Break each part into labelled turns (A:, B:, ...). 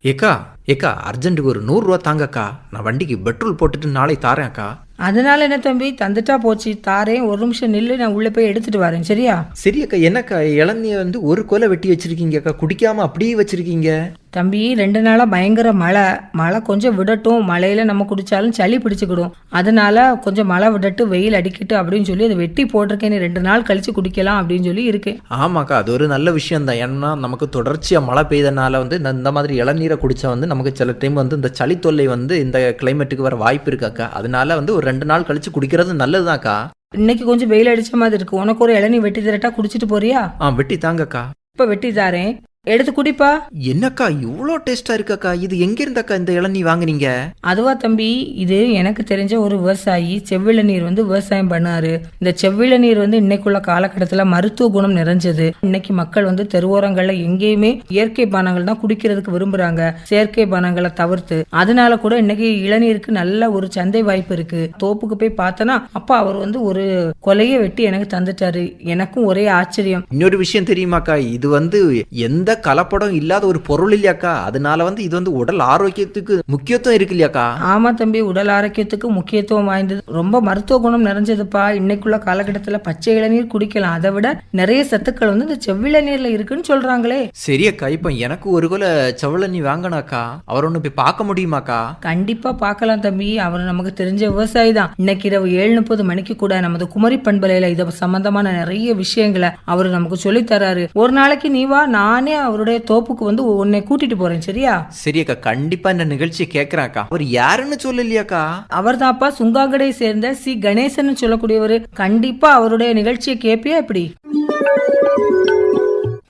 A: ஏக்கா ஏக்கா அர்ஜென்ட்டுக்கு ஒரு நூறுரூவா தாங்கக்கா. நான் வண்டிக்கு பெட்ரோல் போட்டுட்டு நாளை தாரேன் அக்கா.
B: அதனால என்ன தம்பி? தந்துட்டா போச்சு. தாரேன். ஒரு நிமிஷம் நில்லு நான் உள்ள போய் எடுத்துட்டு வரேன். சரியா?
A: சரி அக்கா என்னக்கா இளநிய வந்து ஒரு கொலை வெட்டி வச்சிருக்கீங்க அக்கா? குடிக்காம அப்படியே வச்சிருக்கீங்க.
B: தம்பி ரெண்டு நாளா பயங்கர மழை. மழை கொஞ்சம் விடட்டும். மழையில நம்ம குடிச்சாலும் சளி பிடிச்சுக்கிடும். அதனால கொஞ்சம் மழை விடட்டு வெயில் அடிக்கட்டும் அப்படின்னு சொல்லி அதை வெட்டி போட்டிருக்கேன். நீ ரெண்டு நாள் கழிச்சு குடிக்கலாம் அப்படின்னு சொல்லி இருக்கேன்.
A: ஆமாக்கா அது ஒரு நல்ல விஷயம் தான் ஏன்னா நமக்கு தொடர்ச்சியாக மழை பெய்தனால வந்து இந்த- மாதிரி இளநீரை குடிச்சா வந்து நமக்கு சில டைம் வந்து இந்த சளி தொல்லை வந்து இந்த கிளைமேட்டுக்கு வர வாய்ப்பு இருக்காக்கா. அதனால வந்து ஒரு ரெண்டு நாள் கழிச்சு குடிக்கிறது நல்லதுதான்க்கா.
B: இன்னைக்கு கொஞ்சம் வெயில் அடிச்ச மாதிரி இருக்கு. உனக்கு ஒரு இளநீ வெட்டி தரட்டா குடிச்சிட்டு போறியா?
A: ஆ வெட்டி தாங்கக்கா.
B: இப்ப வெட்டி தாரேன். எடுத்து குடிப்பா.
A: என்னக்கா இவ்வளோ டேஸ்டா இருக்காக்கா? இது எங்க இருந்தாக்கா இந்த இளநீ வாங்குனீங்க?
B: அதுவா தம்பி இது எனக்கு தெரிஞ்ச ஒரு விவசாயி செவ்விள நீர் வந்து விவசாயம் பண்ணாரு. இந்த செவ்விள நீர் வந்து இன்னைக்குள்ள காலகட்டத்துல மருத்துவ குணம் நிறைஞ்சது. இன்னைக்கு மக்கள் வந்து தெருவோரங்கள்ல எங்கேயுமே இயற்கை பானங்கள் தான் குடிக்கிறதுக்கு விரும்புறாங்க. செயற்கை பானங்களை தவிர்த்து. அதனால கூட இன்னைக்கு இளநீருக்கு நல்ல ஒரு சந்தை வாய்ப்பு இருக்கு. தோப்புக்கு போய் பார்த்தனா அப்பா அவர் வந்து ஒரு கொலையை வெட்டி எனக்கு தந்துட்டாரு. எனக்கும் ஒரே ஆச்சரியம்.
A: இன்னொரு விஷயம் தெரியுமாக்கா? இது வந்து எந்த கலப்படம் இல்லாத ஒரு பொருள் இல்லையாக்கா? அதனால வந்து இது வந்து உடல் ஆரோக்கியத்துக்கு முக்கியத்துவம் இருக்கு இல்லையாக்கா?
B: ஆமா தம்பி உடல் ஆரோக்கியத்துக்கு முக்கியத்துவம் வாய்ந்தது. ரொம்ப மருத்துவ குணம் நிறைஞ்சதுப்பா. இன்னைக்குள்ள காலகட்டத்துல பச்சை இளநீர் குடிக்கலாம். அதை விட நிறைய சத்துக்கள் வந்து இந்த செவ்விள நீர்ல இருக்குன்னு சொல்றாங்களே.
A: சரி அக்கா இப்போ எனக்கு ஒரு கொலை செவளநீ வாங்கணாக்கா அவர் ஒன்று போய் பார்க்க முடியுமாக்கா?
B: கண்டிப்பா பார்க்கலாம் தம்பி. அவர் நமக்கு தெரிஞ்ச விவசாயி தான். இன்னைக்கு இரவு ஏழு முப்பது மணிக்கு கூட நமது குமரி பண்பலையில இது சம்பந்தமான நிறைய விஷயங்களை அவர் நமக்கு சொல்லி தராரு. ஒரு நாளைக்கு நீ வா நானே அவருடைய தோப்புக்கு வந்து உன்னை கூட்டிட்டு போறேன் சரியா?
A: சரி அக்கா கண்டிப்பா இந்த நிகழ்ச்சியை கேட்குறேன் அக்கா. அவர் யாருன்னு சொல்லலையாக்கா
B: அவர்தான்ப்பா சுங்காகடை சேர்ந்த சி. கணேசன் சொல்லக்கூடியவர். கண்டிப்பா அவருடைய நிகழ்ச்சியை கேப்பியா எப்படி?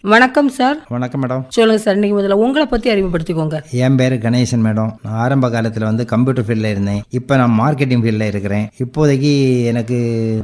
B: வணக்கம் சார்.
C: வணக்கம் மேடம்.
B: சொல்லுங்க சார். நீங்க முதல்ல உங்களை பத்தி அறிமுகப்படுத்திக்கோங்க.
C: என் பேர் கணேசன் மேடம். நான் ஆரம்ப காலத்தில் வந்து கம்ப்யூட்டர் ஃபீல்டில் இருந்தேன். இப்போ நான் மார்க்கெட்டிங் ஃபீல்டில் இருக்கிறேன். இப்போதைக்கு எனக்கு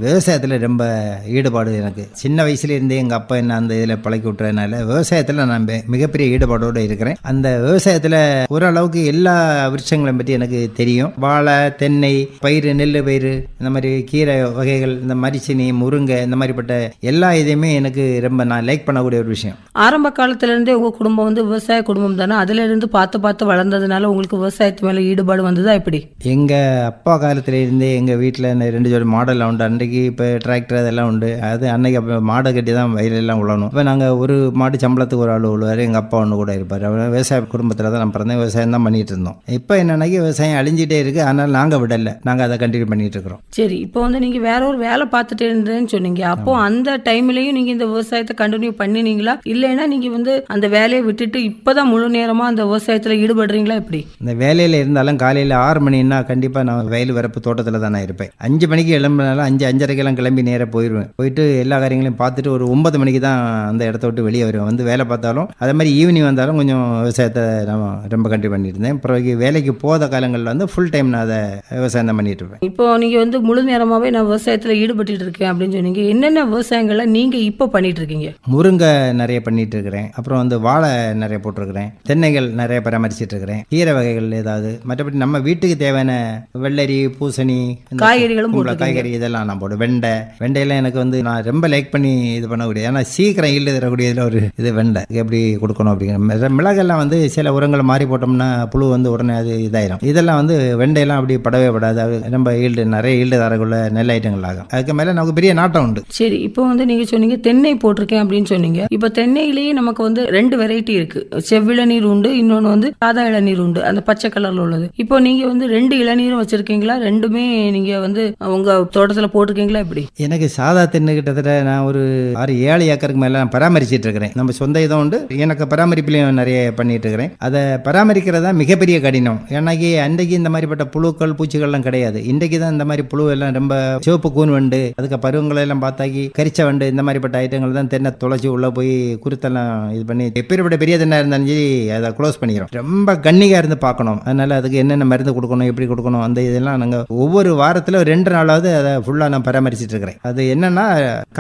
C: விவசாயத்தில் ரொம்ப ஈடுபாடு எனக்கு. சின்ன வயசுலேருந்தே எங்கள் அப்பா என்ன அந்த இதில் பழக்கி விட்டுறதுனால விவசாயத்தில் நான் மிக- மிகப்பெரிய ஈடுபாடோடு இருக்கிறேன். அந்த விவசாயத்தில் ஓரளவுக்கு எல்லா விருட்சங்களையும் பற்றி எனக்கு தெரியும். வாழை தென்னை பயிர் நெல் பயிர் இந்த மாதிரி கீரை வகைகள் இந்த மரிச்சினி முருங்கை இந்த மாதிரிப்பட்ட எல்லா இதையுமே எனக்கு ரொம்ப நான் லைக் பண்ணக்கூடிய ஒரு விஷயம்.
B: ஆரம்ப காலத்துல இருந்தே உங்க குடும்பம் வந்து விவசாய குடும்பம் தானே? அதுல இருந்து பார்த்து பார்த்து வளர்ந்ததுனால உங்களுக்கு விவசாயத்து மேல ஈடுபாடு வந்ததா எப்படி?
C: எங்கள் அப்பா காலத்துல இருந்தே எங்கள் வீட்டில் ரெண்டு ஜோடி மாடல் உண்டு. அன்றைக்கு இப்போ டிராக்டர் அதெல்லாம் உண்டு. அது அன்னைக்கு அப்போ மாடை கட்டி தான் வயலெல்லாம் உழணும். இப்போ நாங்கள் ஒரு மாடு சம்பளத்துக்கு ஒரு ஆள் உழுவார். எங்கள் அப்பா ஒன்று கூட இருப்பார். விவசாய குடும்பத்தில் தான் நான் பிறந்தேன். விவசாயம் தான் பண்ணிட்டு இருந்தோம். இப்போ என்னன்னாக்கி விவசாயம் அழிஞ்சிட்டே இருக்குது அதனால் நாங்கள் விடலை. நாங்கள் அதை கண்டினியூ பண்ணிட்டு இருக்கிறோம்.
B: சரி இப்போ வந்து நீங்க வேற ஒரு வேலை பார்த்துட்டு இருந்தேன்னு சொன்னீங்க. அப்போ அந்த டைம்லயும் நீங்க இந்த விவசாயத்தை கண்டினியூ பண்ணினீங்களா? இல்லைன்னா நீங்க வந்து அந்த வேலையை விட்டுட்டு இப்பதான் முழு நேரமா அந்த விவசாயத்துல ஈடுபடுறீங்களா எப்படி?
C: இந்த வேலையில் இருந்தாலும் காலையில் ஆறு மணின்னா கண்டிப்பாக நான் வயல் வரப்பு தோட்டத்தில் தான் நான் இருப்பேன். அஞ்சு மணிக்கு கிளம்புனாலும் அஞ்சு அஞ்சரைக்கெல்லாம் கிளம்பி நேராக போயிடுவேன் போயிட்டு எல்லா காரியங்களையும் பார்த்துட்டு ஒரு ஒன்பது மணிக்கு தான் அந்த இடத்த விட்டு வெளியே வருவேன். வந்து வேலை பார்த்தாலும் அதே மாதிரி ஈவினிங் வந்தாலும் கொஞ்சம் விவசாயத்தை நான் ரொம்ப கண்டினியூ பண்ணிட்டு இருந்தேன் பிறகு வேலைக்கு போத காலங்களில் வந்து ஃபுல் டைம் நான் அதை விவசாயம் தான் பண்ணிட்டு இருப்பேன்.
B: இப்போ நீங்க வந்து முழு நேரமாவே நான் விவசாயத்துல ஈடுபட்டு இருக்கேன் அப்படின்னு சொன்னீங்க. என்னென்ன விவசாயங்களை நீங்க இப்போ பண்ணிட்டு இருக்கீங்க?
C: முருங்கை நிறைய பண்ணிட்டு இருக்கிறேன் அப்புறம் வந்து வாழை நிறைய போட்டிருக்கிறேன். தென்னைகள் நிறைய பராமரிச்சிட்டு இருக்கிறேன் கீரை வகைகள் ஏதாவது. மற்றபடி நம்ம வீட்டுக்கு தேவையான வெள்ளரி பூசணி
B: காய்கறிகளும்
C: காய்கறி இதெல்லாம் நான் போடுவேன். வெண்டை. வெண்டையெல்லாம் எனக்கு வந்து நான் ரொம்ப லைக் பண்ணி இது பண்ணக்கூடிய. ஏன்னா சீக்கிரம் ஈல்டு தரக்கூடியதில் ஒரு இது வெண்டை. எப்படி கொடுக்கணும் அப்படிங்கிற மிள- மிளகெல்லாம் வந்து சில உரங்களை மாறி போட்டோம்னா புழு வந்து உடனே அது இதாயிரும். இதெல்லாம் வந்து வெண்டையெல்லாம் அப்படி படவே படாது. அது ரொம்ப ஈல்டு நிறைய ஈல்டு தரக்குள்ள நெல் ஐட்டங்கள் ஆகும். அதுக்கு மேலே நமக்கு பெரிய நாட்டம் உண்டு.
B: சரி இப்போ வந்து நீங்க சொன்னீங்க தென்னை போட்டிருக்கேன் அப்படின்னு சொன்னீங்க. இப்போ தென்னையிலேயே நமக்கு வந்து ரெண்டு வெரைட்டி இருக்கு. செவ்விளநீர் உண்டு இன்னொன்னு வந்து சாதா இளநீர் உண்டு. அந்த பச்சை கலர்ல உள்ளது. இப்போ நீங்க வந்து ரெண்டு இளநீரும் வச்சிருக்கீங்களா? ரெண்டுமே நீங்க வந்து உங்க தோட்டத்துல போட்டிருக்கீங்களா? எப்படி?
C: எனக்கு சாதா தென்னை கிட்டத்தட்ட நான் ஒரு ஆறு ஏழு ஏக்கருக்கு மேலே பராமரிச்சிட்டு இருக்கிறேன். நம்ம சொந்த இதம் உண்டு. எனக்கு பராமரிப்புலையும் நிறைய பண்ணிட்டு இருக்கிறேன். அதை பராமரிக்கிறதா மிகப்பெரிய கடினம். ஏன்னாக்கி அன்றைக்கு இந்த மாதிரிப்பட்ட புழுக்கள் பூச்சிகள்லாம் கிடையாது. இன்றைக்கு தான் இந்த மாதிரி புழு எல்லாம் ரொம்ப சிவப்பு கூன் வண்டு அதுக்கு பருவங்களை எல்லாம் பார்த்தாக்கி கரிச்ச வண்டு இந்த மாதிரிப்பட்ட ஐட்டங்கள் தான் தென்னை தொலைச்சி உள்ள போய் குருத்தெல்லாம் இது பண்ணி எப்பேற்பட்ட பெரிய தென்னாக இருந்தாலும் சரி அதை க்ளோஸ் பண்ணிக்கிறோம். ரொம்ப கண்ணிகா இருந்து பார்க்கணும். அதனால அதுக்கு என்னென்ன மருந்து கொடுக்கணும் எப்படி கொடுக்கணும் அந்த இதெல்லாம் நாங்கள் ஒவ்வொரு வாரத்தில் ரெண்டு நாளாவது அதை ஃபுல்லாக நான் பராமரிச்சுட்டு இருக்கிறேன். அது என்னன்னா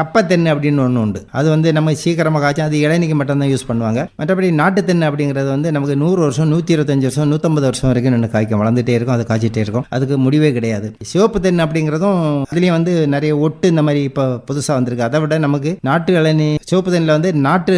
C: கப்பத்தென்னு அப்படின்னு ஒன்று உண்டு. அது வந்து நம்ம சீக்கிரமாக காய்ச்சும் அது இளநிக்கு மட்டும்தான் யூஸ் பண்ணுவாங்க. மற்றபடி நாட்டு தென்னை அப்படிங்கிறது வந்து நமக்கு நூறு வருஷம் நூற்றி இருபத்தஞ்சு வருஷம் நூற்றம்பது வருஷம் வரைக்கும் நின்று காய்க்கும். வளர்ந்துட்டே இருக்கும் அது காய்ச்சிட்டே இருக்கும். அதுக்கு முடிவே கிடையாது. சிவப்பு தென் அப்படிங்கிறதும் அதுலேயும் வந்து நிறைய ஒட்டு இந்த மாதிரி இப்போ புதுசாக வந்திருக்கு. அதை விட நமக்கு நாட்டு இளநி சிவப்பு தென்னில் வந்து நாட்டு நாட்டு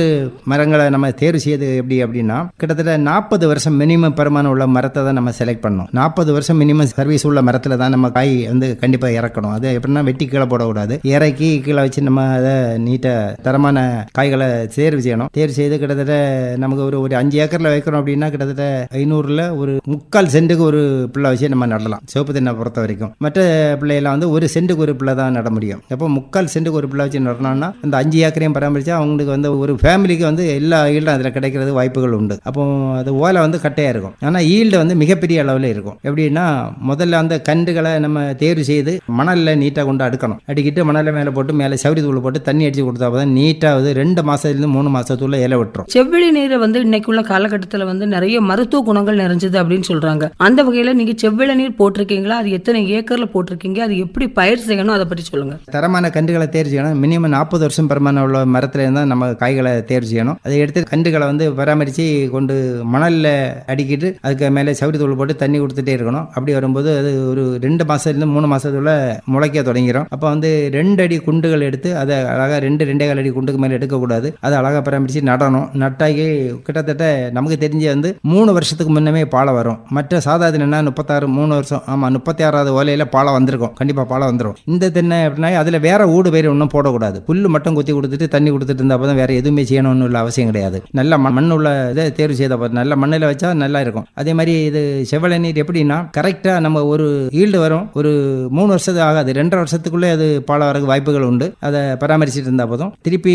C: மரங்களை நம்ம தேர்வு செய்யறது எப்படி அப்படின்னா கிட்டத்தட்ட நாற்பது வருஷம் மினிமம் பெருமானம் உள்ள மரத்தை தான் நம்ம செலக்ட் பண்ணணும். நாற்பது வருஷம் மினிமம் சர்வீஸ் உள்ள மரத்தில் தான் நம்ம காய் வந்து கண்டிப்பாக இறக்கணும். அது எப்படின்னா வெட்டி கீழே போடக்கூடாது. இறக்கி கீழே வச்சு நம்ம அதை நீட்டாக தரமான காய்களை தேர்வு செய்யணும். தேர்வு செய்து கிட்டத்தட்ட நமக்கு ஒரு ஒரு அஞ்சு ஏக்கரில் வைக்கிறோம் அப்படின்னா கிட்டத்தட்ட ஐநூறில் ஒரு முக்கால் சென்ட்டுக்கு ஒரு பிள்ளை வச்சு நம்ம நடலாம். சிவப்பு தென்னை பொறுத்த வரைக்கும். மற்ற பிள்ளையெல்லாம் வந்து ஒரு சென்ட்டுக்கு ஒரு பிள்ளை தான் நட முடியும். அப்போ முக்கால் சென்ட்டுக்கு ஒரு பிள்ளை வச்சு நடனம்னா அந்த அஞ்சு ஏக்கரையும் பராமரித்தா அவங்களுக்கு வந்து ஒரு ஃபேமிலிக்கு வந்து எல்லா ஈல்டும் அதில் கிடைக்கிறது வாய்ப்புகள் உண்டு. அப்போ அது ஓலை வந்து கட்டையாக இருக்கும். ஆனால் ஈல்டு வந்து மிகப்பெரிய அளவில் இருக்கும். எப்படின்னா முதல்ல அந்த கண்டுகளை நம்ம தேர்வு செய்து மணலில் நீட்டாக கொண்டு அடுக்கணும். அடிக்கிட்டு மணலில் மேலே போட்டு மேலே சவுரி தூள் போட்டு தண்ணி அடித்து கொடுத்தா தான் நீட்டாக வந்து ரெண்டு மாதத்துலேருந்து மூணு மாதத்துக்குள்ள இலை விட்டுரும்.
B: செவ்விழி நீரை வந்து இன்னைக்குள்ள காலகட்டத்தில் வந்து நிறைய மருத்துவ குணங்கள் நிறைஞ்சது அப்படின்னு சொல்றாங்க. அந்த வகையில நீங்க செவ்விழ நீர் போட்டிருக்கீங்களா? அது எத்தனை ஏக்கர்ல போட்டிருக்கீங்க? அது எப்படி பயிர் செய்யணும்? அதை பற்றி சொல்லுங்க.
C: தரமான கன்றுகளை தேர்வு செய்யணும். மினிமம் நாற்பது வருஷம் பெருமான உள்ள மரத்துல இருந்தால் நம்ம காய்களை தேர்வு செய்யணும். அதை எடுத்து கன்றுகளை வந்து பராமரித்து கொண்டு மணலில் அடிக்கிட்டு அதுக்கு மேலே சவுரி தூள் போட்டு தண்ணி கொடுத்துட்டே இருக்கணும். அப்படி வரும்போது அது ஒரு ரெண்டு மாதத்துலேருந்து மூணு மாதத்துக்குள்ள முளைக்க தொடங்கிடும் அப்போ வந்து ரெண்டு அடி குண்டுகள் எடுத்து அதை அழகாக ரெண்டு ரெண்டே கால் அடி குண்டுக்கு மேலே எடுக்கக்கூடாது. அதை அழகாக பராமரித்து நடணும். நட்டாகி கிட்டத்தட்ட நமக்கு தெரிஞ்சு வந்து மூணு வருஷத்துக்கு முன்னமே பாலை வரும். மற்ற சாதா தென்னை முப்பத்தாறு மூணு வருஷம் ஆமாம் முப்பத்தி ஆறாவது ஓலையில் பாலை வந்திருக்கும். கண்டிப்பாக பாலை வந்துடும் இந்த தென்னை அப்படின்னா அதில் வேற ஊடு பயிர் ஒன்றும் போடக்கூடாது. புல்லு மட்டும் குத்தி கொடுத்துட்டு தண்ணி கொடுத்துட்டு இருந்தால் தான் வேற எதுவுமே செய்யணும்னு உள்ள அவசியம் கிடையாது. நல்ல மண் உள்ள இதை தேர்வு செய்த நல்ல மண்ணில் வச்சா நல்லா இருக்கும் அதே மாதிரி இது செவ்வளை நீர் எப்படின்னா கரெக்டாக நம்ம ஒரு ஈல்டு வரும். ஒரு மூணு வருஷத்துக்கு ஆகாது. ரெண்டரை வருஷத்துக்குள்ளே அது பாலை வரக்கு வாய்ப்புகள் உண்டு. அதை பராமரிச்சுட்டு இருந்தால் போதும். திருப்பி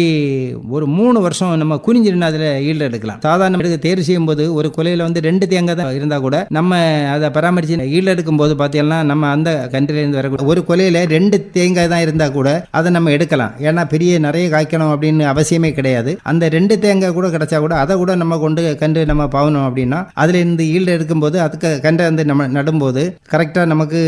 C: ஒரு மூணு வருஷம் நம்ம குறிஞ்சிருந்தா அதில் ஈல்டு எடுக்கலாம். சாதாரண எடுக்க தேர்வு செய்யும் போது ஒரு கொலையில் வந்து ரெண்டு தேங்காய் தான் இருந்தால் கூட நம்ம அதை பராமரித்து ஈல்டு எடுக்கும் போது பார்த்தீங்கன்னா நம்ம அந்த கண்ட்ரிலேருந்து வரக்கூடிய ஒரு கொலையில் ரெண்டு தேங்காய் தான் இருந்தால் கூட அதை நம்ம எடுக்கலாம். ஏன்னா பெரிய நிறைய காய்க்கணும் அப்படின்னு அவசியமே கிடையாது. அந்த ரெண்டு தேங்காய் கூட கிடைச்சா கூட அதை கூட நம்ம கொண்டு கன்று நம்ம பாவணும் அப்படின்னா அதுல இருந்து ஈல்டு எடுக்கும்போது அதுக்கு கன்றை வந்து நம்ம நடும்போது கரெக்டாக நமக்கு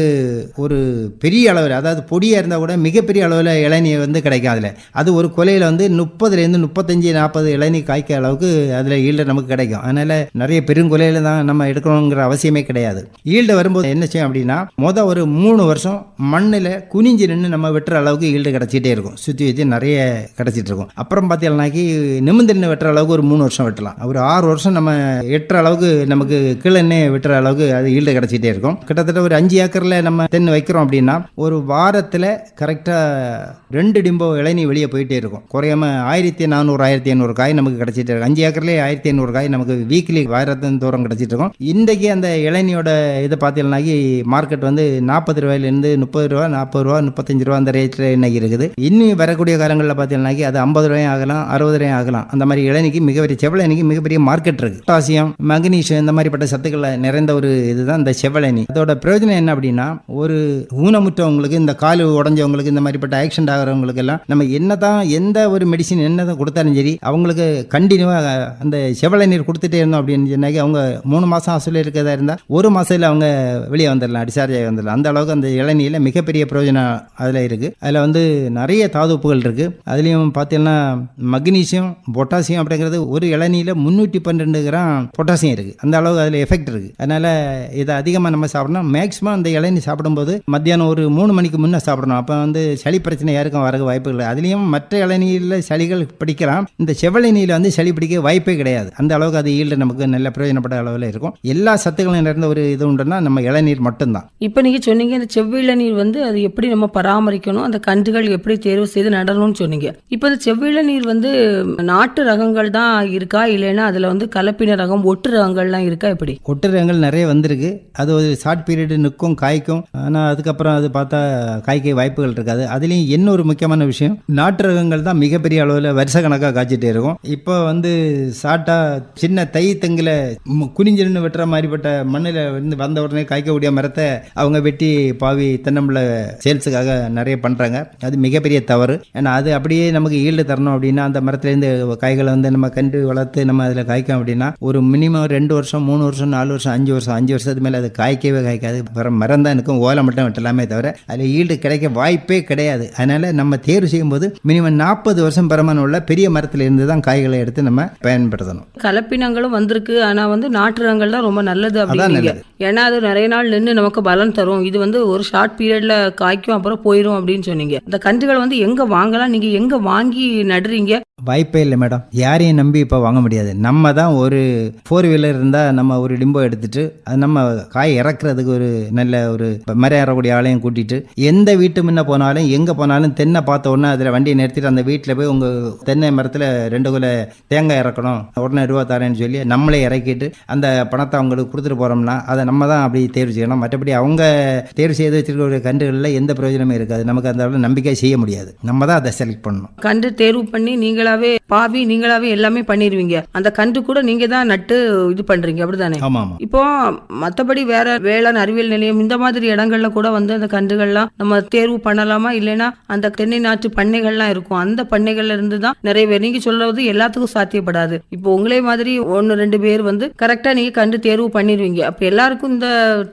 C: ஒரு பெரிய அளவில் அதாவது பொடியாக இருந்தால் கூட மிகப்பெரிய அளவில் இளநீ வந்து கிடைக்கும் அதில். அது ஒரு கொலையில் வந்து முப்பதுலேருந்து முப்பத்தஞ்சு நாற்பது இளநீ காய்க்க அளவுக்கு அதில் ஈல்டு நமக்கு கிடைக்கும். அதனால் நிறைய பெருங்கொலையில் தான் நம்ம எடுக்கணுங்கிற அவசியமே கிடையாது. ஈல்டு வரும்போது என்ன செய்யும் அப்படின்னா மொதல் ஒரு மூணு வருஷம் மண்ணில் குனிஞ்சு நின்று நம்ம வெட்டுற அளவுக்கு ஈல்டு கிடச்சிட்டே இருக்கும். சுற்றி வச்சு நிறைய கிடச்சிட்டு இருக்கும். அப்புறம் பார்த்தீங்கன்னாக்கி நிமிந்து நிமிந்தெண்ணெய் வெட்டுற அளவுக்கு ஒரு மூணு வருஷம் வெட்டலாம். ஒரு ஆறு வருஷம் நம்ம எட்டுற அளவுக்கு நமக்கு கீழே வெட்டுற அளவுக்கு அது ஈல்டு கிடச்சிட்டே இருக்கும். கிட்டத்தட்ட ஒரு அஞ்சு ஏக்கரில் நம்ம தென்னை வைக்கிறோம் அப்படின்னா ஒரு வாரத்தில் கரெக்டாக ரெண்டு டிம்போ இளநீ வெளியே போயிட்டே இருக்கும். குறையாம ஆயிரத்தி நானூறு ஆயிரத்தி ஐநூறு காய் நமக்கு கிடச்சிட்டு இருக்கும். அஞ்சு ஏக்கர்லேயே ஆயிரத்தி ஐநூறு காய் நமக்கு வீக்லி வாரத்தின் தூரம் கிடச்சிட்டு இருக்கும். இன்றைக்கி அந்த இளநியோட இதை பார்த்தீங்கன்னாக்கி மார்க்கெட் வந்து நாற்பது ரூபாயிலேருந்து முப்பது ரூபா நாற்பது ரூபா முப்பத்தஞ்சு ரூபா அந்த ரேட்டில் இன்னைக்கு இருக்குது. இன்னும் வரக்கூடிய காலங்களில் பார்த்தீங்கன்னாக்கி அது ஐம்பது ரூபாயும் ஆகலாம் அறுபது ரூபாயும் ஆகலாம். அந்த மாதிரி இளநிக்கு மிகப்பெரிய செவ்வளனிக்கு மிகப்பெரிய மார்க்கெட் இருக்கு. பொட்டாசியம் மக்னீஷியம் இந்த மாதிரிப்பட்ட சத்துக்களை நிறைந்த ஒரு இதுதான் இந்த செவ்வளனி அதோட பிரயோஜனம் என்ன அப்படின்னா ஒரு ஊனமுற்றவங்களுக்கு இந்த கால் உடஞ்சவங்களுக்கு இந்த மாதிரிப்பட்ட ஆக்சிடென்ட் ஆகிறவங்களுக்கு எல்லாம் நம்ம என்னதான் எந்த ஒரு மெடிசின் என்னதான் கொடுத்தாலும் சரி அவங்களுக்கு கண்டினியூவாக அந்த செவலை நீர் கொடுத்துட்டே இருந்தோம் அப்படின்னு சொன்னாக்கி அவங்க மூணு மாதம் ஹாஸ்டலில் இருக்கிறதா இருந்தால் ஒரு மாதத்தில் அவங்க வெளியே வந்துடலாம் டிஸ்சார்ஜ் ஆகி வந்துடலாம். அந்த அளவுக்கு அந்த இளநியில் மிகப்பெரிய பிரயோஜனம் அதில் இருக்குது அதில் வந்து நிறைய தாதுப்புகள் இருக்குது அதுலேயும் பார்த்தீங்கன்னா மெக்னீசியம் பொட்டாசியம் அப்படிங்கிறது ஒரு இளநீரில் முந்நூற்றி பன்னெண்டு கிராம் பொட்டாசியம் இருக்குது அந்த அளவுக்கு அதில் எஃபெக்ட் இருக்குது அதனால் இதை அதிகமாக நம்ம சாப்பிடணும். மேக்ஸிமம் அந்த இளநீர் சாப்பிடும்போது மத்தியானம் ஒரு மூணு மணிக்கு முன்னே சாப்பிடணும். அப்போ வந்து சளி பிரச்சனை யாருக்கும் வரக்கு வாய்ப்பு இல்லை. அதுலேயும் மற்ற இளநீரில் சளிகள் பிடிக்கலாம். இந்த செவலை வந்து சளி பிடிக்க வாய்ப்பே கிடையாது. அந்த அளவுக்கு அது ஈல்டு நமக்கு நல்ல பிரயோஜனப்பட்ட அளவில் இருக்கும். எல்லா சத்துக்களும் நிறைந்த ஒரு இது உண்டுன்னா நம்ம இளநீர் மட்டும்தான்.
B: இப்போ நீங்கள் சொன்னீங்க இந்த செவ்விளநீர் வந்து அது எப்படி நம்ம பராமரிக்கணும் அந்த கன்றுகள் எப்படி தேர்வு செய்து நடணும்னு சொன்னீங்க. இப்போ இந்த செவ்விளநீர் வந்து நாட்டு ரகங்கள் தான் இருக்கா? இல்லைன்னா அதுல வந்து கலப்பின ரகம் ஒட்டு ரகங்கள்லாம் இருக்கா? எப்படி?
C: ஒட்டுரங்கள் நிறைய வந்திருக்கு. அது ஒரு ஷார்ட் பீரியடு நிற்கும் காய்க்கும். ஆனால் அதுக்கப்புறம் அது பார்த்தா காய்க்க வாய்ப்புகள் இருக்காது. அதுலேயும் என்ன ஒரு முக்கியமான விஷயம் நாட்டு ரகங்கள் தான் மிகப்பெரிய அளவில் வருஷ கணக்காக காய்ச்சிட்டே இருக்கும். இப்போ வந்து ஷார்ட்டாக சின்ன தை தெங்கில் குனிஞ்சிருந்து வெட்டுற மாதிரிப்பட்ட மண்ணில் வந்து வந்த உடனே காய்க்கக்கூடிய மரத்தை அவங்க வெட்டி பாவி தென்னம்பிள்ளை சேல்ஸுக்காக நிறைய பண்ணுறாங்க அது மிகப்பெரிய தவறு. ஏன்னா அது அப்படியே நமக்கு ஈல்டு தரணும் அப்படின்னா அந்த மரத்துலேருந்து காய்களை வந்து நம்ம கண்டு வளர்த்து நம்ம அதில் காய்க்கும் அப்படின்னா ஒரு மினிமம் ரெண்டு வருஷம் மூணு வருஷம் நாலு வருஷம் அஞ்சு வருஷம் அஞ்சு வருஷத்துக்கு மேலே அது காய்க்கவே காய்க்காது. வெறும் மரம் தான் இருக்கும் ஓலை மட்டும் வெட்டலாமே தவிர அதில் ஈல்டு கிடைக்க வாய்ப்பே கிடையாது. அதனால் நம்ம தேர்வு செய்யும்போது மினிமம் நாற்பது வருஷம் பெருமானம் உள்ள பெரிய மரத்துல இருந்து தான் காய்களை எடுத்து நம்ம பயன்படுத்தணும்.
B: கலப்பினங்களும் வந்திருக்கு. ஆனா வந்து நாட்டு ரகங்கள் தான் ரொம்ப நல்லது
C: நல்லது.
B: ஏன்னா அது நிறைய நாள் நின்று நமக்கு பலன் தரும். இது வந்து ஒரு ஷார்ட் பீரியட்ல காய்க்கும் அப்புறம் போயிடும் அப்படின்னு சொன்னீங்க. இந்த கன்றுகள் வந்து எங்க வாங்கலாம்? நீங்க எங்க வாங்கி நடுறீங்க?
C: வாய்ப்பே இல்லை மேடம். யாரையும் நம்பி இப்போ வாங்க முடியாது. நம்ம தான் ஒரு ஃபோர் வீலர் இருந்தால் நம்ம ஒரு டிம்போ எடுத்துட்டு அது நம்ம காய் இறக்குறதுக்கு ஒரு நல்ல ஒரு மரம் ஏறக்கூடிய ஆளையும் கூட்டிட்டு எந்த வீட்டு முன்ன போனாலும் எங்கே போனாலும் தென்னை பார்த்த உடனே அதில் வண்டியை நிறுத்திட்டு அந்த வீட்டில் போய் உங்கள் தென்னை மரத்தில் ரெண்டு குல தேங்காய் இறக்கணும் உடனே ரூபா தரேன்னு சொல்லி நம்மளே இறக்கிட்டு அந்த பணத்தை அவங்களுக்கு கொடுத்துட்டு போகிறோம்னா அதை நம்ம தான் அப்படி தேர்வு செய்யணும். மற்றபடி அவங்க தேர்வு செய்து வச்சிருக்கிற கன்றுகளில் எந்த பிரயோஜனமும் இருக்காது. நமக்கு அந்த அளவு நம்பிக்கை செய்ய முடியாது. நம்ம தான் அதை செலக்ட் பண்ணணும்.
B: கன்று தேர்வு பண்ணி நீங்கள் நீங்களாவே பாவி நீங்களாவே எல்லாமே பண்ணிடுவீங்க அந்த கன்று கூட நீங்க தான் நட்டு இது பண்றீங்க அப்படிதானே? இப்போ மத்தபடி வேற வேளாண் அறிவியல் நிலையம் இந்த மாதிரி இடங்கள்ல கூட வந்து அந்த கன்றுகள்லாம் நம்ம தேர்வு பண்ணலாமா இல்லைன்னா அந்த தென்னை நாற்று பண்ணைகள்லாம் இருக்கும். அந்த பண்ணைகள்ல இருந்து தான் நிறைய பேர். நீங்க சொல்றது எல்லாத்துக்கும் சாத்தியப்படாது. இப்போ உங்களே மாதிரி ஒன்னு ரெண்டு பேர் வந்து கரெக்டா நீங்க கன்று தேர்வு பண்ணிடுவீங்க அப்ப எல்லாருக்கும் இந்த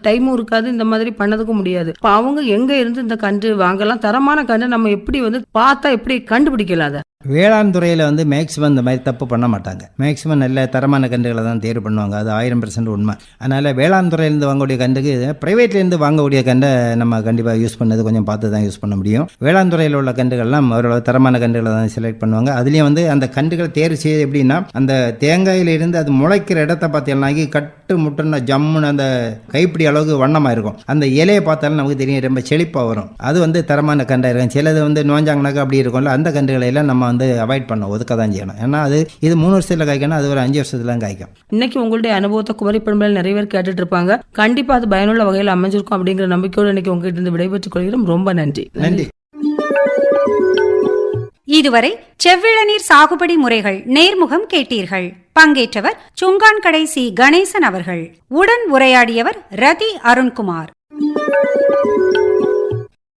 B: டைமும் இருக்காது இந்த மாதிரி பண்ணதுக்கும் முடியாது. இப்ப அவங்க எங்க இருந்து இந்த கன்று வாங்கலாம்? தரமான கன்று நம்ம எப்படி வந்து பார்த்தா எப்படி கண்டுபிடிக்கலாம் அதை?
C: வேளாண் துறையில் வந்து மேக்ஸிமம் இந்த மாதிரி தப்பு பண்ண மாட்டாங்க. மேக்ஸிமம் நல்ல தரமான கன்றுகளை தான் தேர்வு பண்ணுவாங்க. அது ஆயிரம் பெர்சன்ட் உண்மை. அதனால் வேளாண் துறையிலேருந்து வாங்கக்கூடிய கன்றுக்கு ப்ரைவேட்லேருந்து வாங்கக்கூடிய கண்டை நம்ம கண்டிப்பாக யூஸ் பண்ணது கொஞ்சம் பார்த்து தான் யூஸ் பண்ண முடியும். வேளாண் துறையில் உள்ள கன்றுகள்லாம் ஓரளவு தரமான கன்றுகளை தான் செலக்ட் பண்ணுவாங்க. அதுலேயும் வந்து அந்த கன்றுகள் தேர்வு செய்ய எப்படின்னா அந்த தேங்காயிலிருந்து அது முளைக்கிற இடத்த பார்த்தீங்கன்னாக்கி கட்டு முட்டுன்னு ஜம்முன்னு அந்த கைப்பிடி அளவுக்கு வண்ணமாக இருக்கும். அந்த இலையை பார்த்தாலும் நமக்கு தெரியும் ரொம்ப செழிப்பாக வரும். அது வந்து தரமான கண்டாக இருக்கும். சிலது வந்து நோஞ்சாங்கனாக்கா அப்படி இருக்கும்ல. அந்த கன்றுகளையெல்லாம் நம்ம வந்து அவாய்ட் பண்ண ஒதுக்க தான் செய்யணும். ஏன்னா அது இது மூணு வருஷத்தில் காய்க்கணும் அது ஒரு அஞ்சு வருஷத்துல காய்க்கும்.
B: இன்னைக்கு உங்களுடைய அனுபவத்தை குமரி பண்புகள் நிறைய பேர் கேட்டுட்டு இருப்பாங்க. கண்டிப்பா அது பயனுள்ள வகையில் அமைஞ்சிருக்கும் அப்படிங்கிற நம்பிக்கையோடு இன்னைக்கு உங்ககிட்ட இருந்து விடைபெற்றுக் கொள்கிறோம். ரொம்ப நன்றி.
C: நன்றி.
D: இதுவரை செவ்விளநீர் சாகுபடி முறைகள் நேர்முகம் கேட்டீர்கள். பங்கேற்றவர் சுங்கான்கடை சி கணேசன் அவர்கள். உடன் உரையாடியவர் ரதி அருண்குமார்.